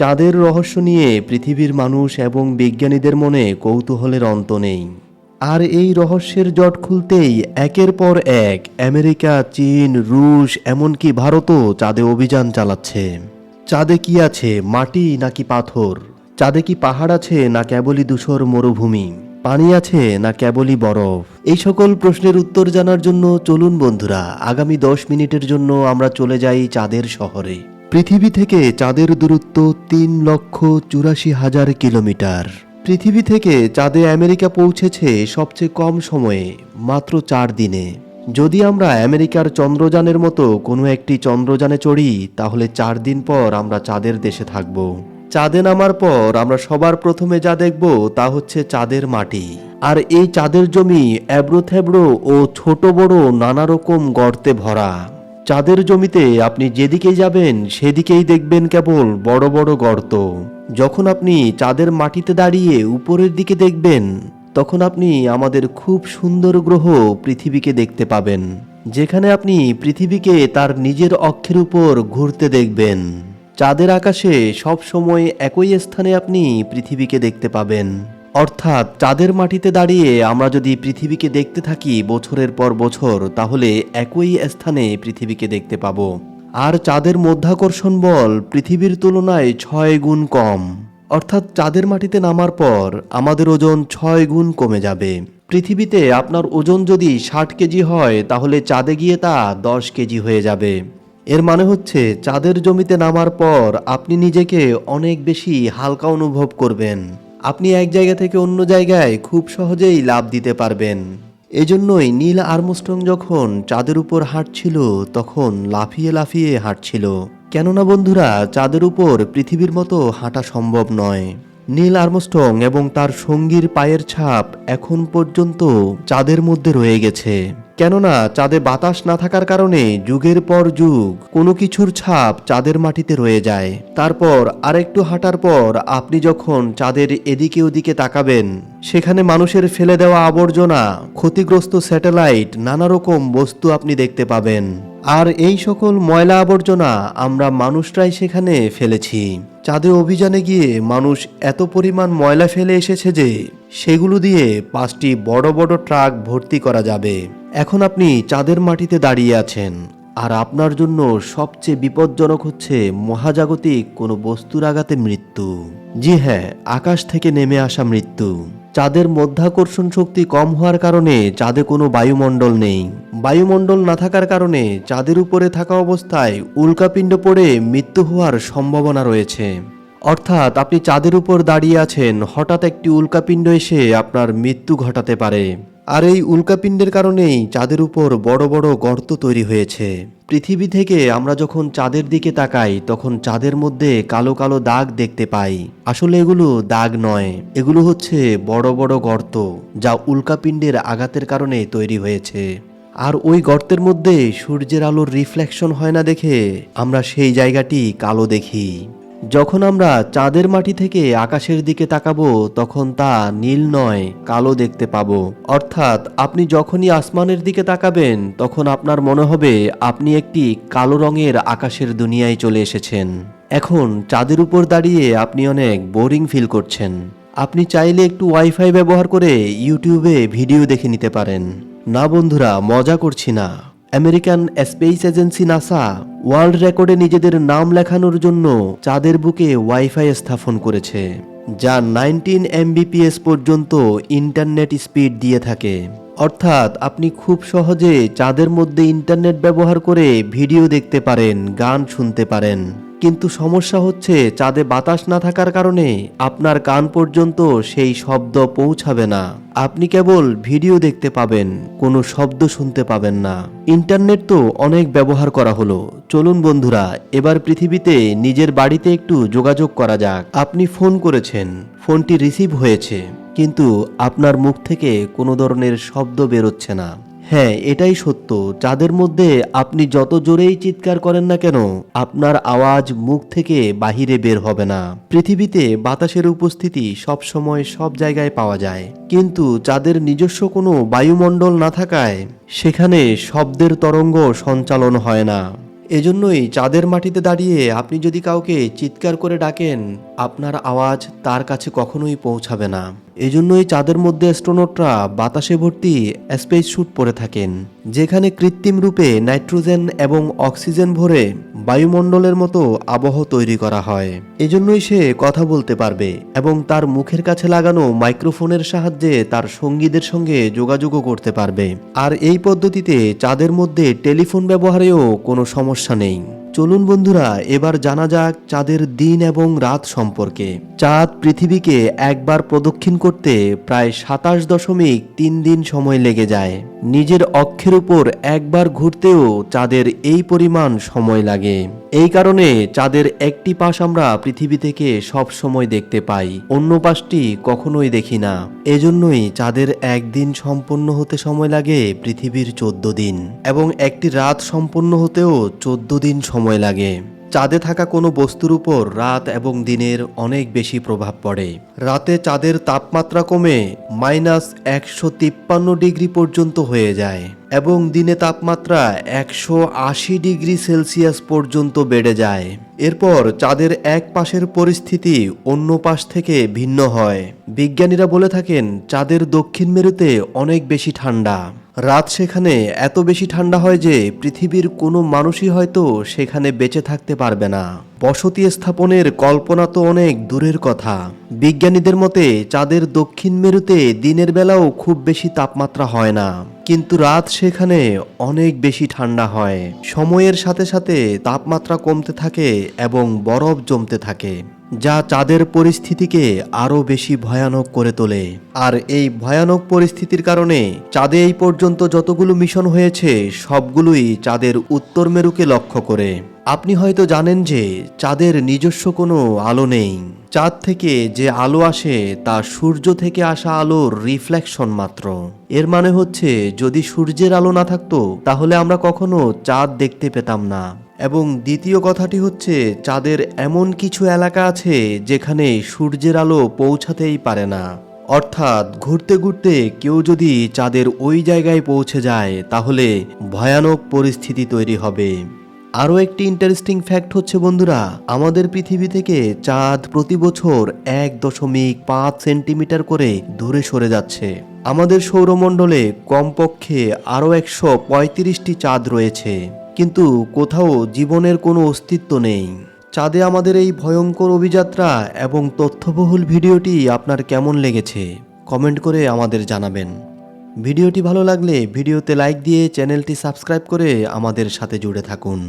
চাঁদের রহস্য নিয়ে পৃথিবীর মানুষ এবং বিজ্ঞানীদের মনে কৌতূহলের অন্ত নেই। আর এই রহস্যের জট খুলতেই একের পর এক আমেরিকা, চীন, রুশ, এমনকি ভারতও চাঁদে অভিযান চালাচ্ছে। চাঁদে কি আছে? মাটি নাকি পাথর? চাঁদে কি পাহাড় আছে না কেবলই ধূসর মরুভূমি? পানি আছে না কেবলই বরফ? এই সকল প্রশ্নের উত্তর জানার জন্য চলুন বন্ধুরা, আগামী দশ মিনিটের জন্য আমরা চলে যাই চাঁদের শহরে। পৃথিবী থেকে চাঁদের দূরত্ব তিন লক্ষ চুরাশি হাজার কিলোমিটার। পৃথিবী থেকে চাঁদে আমেরিকা পৌঁছেছে সবচেয়ে কম সময়ে, মাত্র চার দিনে। যদি আমরা আমেরিকার চন্দ্রযানের মতো কোনো একটি চন্দ্রযানে চড়ি, তাহলে চার দিন পর আমরা চাঁদের দেশে থাকব। চাঁদে নামার পর আমরা সবার প্রথমে যা দেখব, তা হচ্ছে চাঁদের মাটি। আর এই চাঁদের জমি এবড়ো থেবড়ো ও ছোট বড় নানা রকম গর্তে ভরা। চাঁদের জমিতে আপনি যেদিকেই যাবেন, সেদিকেই দেখবেন কেবল বড় বড় গর্ত। যখন আপনি চাঁদের মাটিতে দাঁড়িয়ে উপরের দিকে দেখবেন, তখন আপনি আমাদের খুব সুন্দর গ্রহ পৃথিবীকে দেখতে পাবেন। যেখানে আপনি পৃথিবীকে তার নিজের অক্ষের উপর ঘুরতে দেখবেন। চাঁদের আকাশে সব সময় একই স্থানে আপনি পৃথিবীকে দেখতে পাবেন। অর্থাৎ চাঁদের মাটিতে দাঁড়িয়ে আমরা যদি পৃথিবীকে দেখতে থাকি বছরের পর বছর, তাহলে একই স্থানে পৃথিবীকে দেখতে পাব। আর চাঁদের মধ্যাকর্ষণ বল পৃথিবীর তুলনায় ছয় গুণ কম। অর্থাৎ চাঁদের মাটিতে নামার পর আমাদের ওজন ছয় গুণ কমে যাবে। পৃথিবীতে আপনার ওজন যদি ষাট কেজি হয়, তাহলে চাঁদে গিয়ে তা দশ কেজি হয়ে যাবে। এর মানে হচ্ছে চাঁদের জমিতে নামার পর আপনি নিজেকে অনেক বেশি হালকা অনুভব করবেন। আপনি এক জায়গা থেকে অন্য জায়গায় খুব সহজেই লাভ দিতে পারবেন। এজন্যই নীল আর্মস্ট্রং যখন চাঁদের উপর হাঁটছিল, তখন লাফিয়ে লাফিয়ে হাঁটছিল। কেননা বন্ধুরা, চাঁদের উপর পৃথিবীর মতো হাঁটা সম্ভব নয়। নীল আর্মস্ট্রং এবং তার সঙ্গীর পায়ের ছাপ এখন পর্যন্ত চাঁদের মধ্যে রয়ে গেছে। কেননা চাঁদে বাতাস না থাকার কারণে যুগের পর যুগ কোনো কিছুর ছাপ চাঁদের মাটিতে রয়ে যায়। তারপর আরেকটু হাঁটার পর আপনি যখন চাঁদের এদিকে ওদিকে তাকাবেন, সেখানে মানুষের ফেলে দেওয়া আবর্জনা, ক্ষতিগ্রস্ত স্যাটেলাইট, নানা রকম বস্তু আপনি দেখতে পাবেন। আর এই সকল ময়লা আবর্জনা আমরা মানুষরাই সেখানে ফেলেছি। চাঁদে অভিযানে গিয়ে মানুষ এত পরিমাণ ময়লা ফেলে এসেছে যে, সেগুলো দিয়ে পাঁচটি বড় বড় ট্রাক ভর্তি করা যাবে। এখন আপনি চাঁদের মাটিতে দাঁড়িয়ে আছেন, আর আপনার জন্য সবচেয়ে বিপজ্জনক হচ্ছে মহাজাগতিক কোনো বস্তুর আঘাতে মৃত্যু। জি হ্যাঁ আকাশ থেকে নেমে আসা মৃত্যু। চাঁদের মধ্যাকর্ষণ শক্তি কম হওয়ার কারণে চাঁদে কোনো বায়ুমণ্ডল নেই। বায়ুমণ্ডল না থাকার কারণে চাঁদের উপরে থাকা অবস্থায় উল্কাপিণ্ড পড়ে মৃত্যু হওয়ার সম্ভাবনা রয়েছে। অর্থাৎ আপনি চাঁদের উপর দাঁড়িয়ে আছেন, হঠাৎ একটি উল্কাপিণ্ড এসে আপনার মৃত্যু ঘটাতে পারে। আর এই উল্কাপিণ্ডের কারণেই চাঁদের উপর বড় বড় গর্ত তৈরি হয়েছে। পৃথিবী থেকে আমরা যখন চাঁদের দিকে তাকাই, তখন চাঁদের মধ্যে কালো কালো দাগ দেখতে পাই। আসলে এগুলো দাগ নয়, এগুলো হচ্ছে বড় বড় গর্ত, যা উল্কাপিণ্ডের আঘাতের কারণে তৈরি হয়েছে। আর ওই গর্তের মধ্যে সূর্যের আলোর রিফ্লেকশন হয় না দেখে আমরা সেই জায়গাটি কালো দেখি। যখন আমরা চাঁদের মাটি থেকে আকাশের দিকে তাকাবো, তখন তা নীল নয়, কালো দেখতে পাবো। অর্থাৎ আপনি যখনই আসমানের দিকে তাকাবেন, তখন আপনার মনে হবে আপনি একটি কালো রঙের আকাশের দুনিয়ায় চলে এসেছেন। এখন চাঁদের উপর দাঁড়িয়ে আপনি অনেক বোরিং ফিল করছেন। আপনি চাইলে একটু ওয়াইফাই ব্যবহার করে ইউটিউবে ভিডিও দেখে নিতে পারেন। না বন্ধুরা, মজা করছি না। American space agency NASA world রেকর্ডে নিজেদের নাম লেখানোর জন্য চাঁদের বুকে ওয়াইফাই স্থাপন করেছে, যা নাইনটিন এমবিপিএস পর্যন্ত ইন্টারনেট স্পিড দিয়ে থাকে। অর্থাৎ আপনি খুব সহজে চাঁদের মধ্যে ইন্টারনেট ব্যবহার করে ভিডিও দেখতে পারেন, গান শুনতে পারেন। কিন্তু সমস্যা হচ্ছে চাঁদে বাতাস না থাকার কারণে আপনার কান পর্যন্ত সেই শব্দ পৌঁছাবে না। আপনি কেবল ভিডিও দেখতে পাবেন, কোনো শব্দ শুনতে পাবেন না। ইন্টারনেট তো অনেক ব্যবহার করা হলো। চলুন বন্ধুরা, এবার পৃথিবীতে নিজের বাড়িতে একটু যোগাযোগ করা যাক। আপনি ফোন করেছেন। ফোনটি রিসিভ হয়েছে, কিন্তু আপনার মুখ থেকে কোনো ধরনের শব্দ বেরোচ্ছে না। হ্যাঁ এটাই সত্য। চাঁদের মধ্যে আপনি যত জোরেই চিৎকার করেন না কেন, আপনার আওয়াজ মুখ থেকে বাহিরে বের হবে না। পৃথিবীতে বাতাসের উপস্থিতি সব সময় সব জায়গায় পাওয়া যায়। কিন্তু চাঁদের নিজস্ব কোনো বায়ুমণ্ডল না থাকায় সেখানে শব্দের তরঙ্গ সঞ্চালন হয় না। এজন্যই চাঁদের মাটিতে দাঁড়িয়ে আপনি যদি কাউকে চিৎকার করে ডাকেন, আপনার আওয়াজ তার কাছে কখনোই পৌঁছাবে না। এজন্যই চাঁদের মধ্যে অ্যাস্ট্রোনটরা বাতাসে ভর্তি স্পেস স্যুট পরে থাকেন, যেখানে কৃত্রিম রূপে নাইট্রোজেন এবং অক্সিজেন ভরে বায়ুমণ্ডলের মতো আবহ তৈরি করা হয়। এজন্যই সে কথা বলতে পারবে এবং তার মুখের কাছে লাগানো মাইক্রোফোনের সাহায্যে তার সঙ্গীদের সঙ্গে যোগাযোগও করতে পারবে। আর এই পদ্ধতিতে চাঁদের মধ্যে টেলিফোন ব্যবহারেও কোনো সমস্যা নেই। চলুন বন্ধুরা, এবার জানা যাক চাঁদের দিন এবং রাত সম্পর্কে। চাঁদ পৃথিবীকে একবার প্রদক্ষিণ করতে প্রায় সাতাশ দশমিক তিন দিন সময় লেগে যায়। নিজের অক্ষের উপর একবার ঘুরতেও চাঁদের এই পরিমাণ সময় লাগে। এই কারণে চাঁদের একটি পাশ আমরা পৃথিবী থেকে সব সময় দেখতে পাই, অন্য পাশটি কখনোই দেখি না। এজন্যই চাঁদের একদিন সম্পন্ন হতে সময় লাগে পৃথিবীর চোদ্দ দিন এবং একটি রাত সম্পন্ন হতেও চোদ্দ দিন সময় লাগে। চাঁদে থাকা কোনো বস্তুর উপর রাত এবং দিনের অনেক বেশি প্রভাব পড়ে। রাতে চাঁদের তাপমাত্রা কমে মাইনাস একশো তিপ্পান্ন ডিগ্রি পর্যন্ত হয়ে যায় এবং দিনে তাপমাত্রা একশো আশি ডিগ্রি সেলসিয়াস পর্যন্ত বেড়ে যায়। এরপর চাঁদের এক পাশের পরিস্থিতি অন্য পাশ থেকে ভিন্ন হয়। বিজ্ঞানীরা বলে থাকেন, চাঁদের দক্ষিণ মেরুতে অনেক বেশি ঠান্ডা। রাত সেখানে এত বেশি ঠান্ডা হয় যে পৃথিবীর কোনো মানুষই হয়তো সেখানে বেঁচে থাকতে পারবে না। বসতি স্থাপনের কল্পনা তো অনেক দূরের কথা। বিজ্ঞানীদের মতে চাঁদের দক্ষিণ মেরুতে দিনের বেলাও খুব বেশি তাপমাত্রা হয় না। কিন্তু রাত সেখানে অনেক বেশি ঠান্ডা হয়। সময়ের সাথে সাথে তাপমাত্রা কমতে থাকে এবং বরফ জমতে থাকে। যা চাঁদের পরিস্থিতিকে আরও বেশি ভয়ানক করে তোলে। আর এই ভয়ানক পরিস্থিতির কারণে চাঁদে এই পর্যন্ত যতগুলো মিশন হয়েছে, সবগুলোই চাঁদের উত্তর মেরুকে লক্ষ্য করে। আপনি হয়তো জানেন যে চাঁদের নিজস্ব কোনো আলো নেই। চাঁদ থেকে যে আলো আসে, তা সূর্য থেকে আসা আলোর রিফ্লেকশন মাত্র। এর মানে হচ্ছে, যদি সূর্যের আলো না থাকতো, তাহলে আমরা কখনো চাঁদ দেখতে পেতাম না। এবং দ্বিতীয় কথাটি হচ্ছে, চাঁদের এমন কিছু এলাকা আছে যেখানে সূর্যের আলো পৌঁছাতেই পারে না। অর্থাৎ, ঘুরতে ঘুরতে কেউ যদি চাঁদের ওই জায়গায় পৌঁছে যায়, তাহলে ভয়ানক পরিস্থিতি তৈরি হবে। আরও একটি ইন্টারেস্টিং ফ্যাক্ট হচ্ছে, বন্ধুরা, আমাদের পৃথিবী থেকে চাঁদ প্রতি বছর এক দশমিক পাঁচ সেন্টিমিটার করে দূরে সরে যাচ্ছে। আমাদের সৌরমণ্ডলে কমপক্ষে আরও একশো পঁয়ত্রিশটি চাঁদ রয়েছে। কিন্তু কোথাও জীবনের কোনো অস্তিত্ব নেই। চাঁদে আমাদের এই ভয়ঙ্কর অভিযাত্রা এবং তথ্যবহুল ভিডিওটি আপনার কেমন লেগেছে, কমেন্ট করে আমাদের জানাবেন। ভিডিওটি ভালো লাগলে ভিডিওতে লাইক দিয়ে চ্যানেলটি সাবস্ক্রাইব করে আমাদের সাথে জুড়ে থাকুন।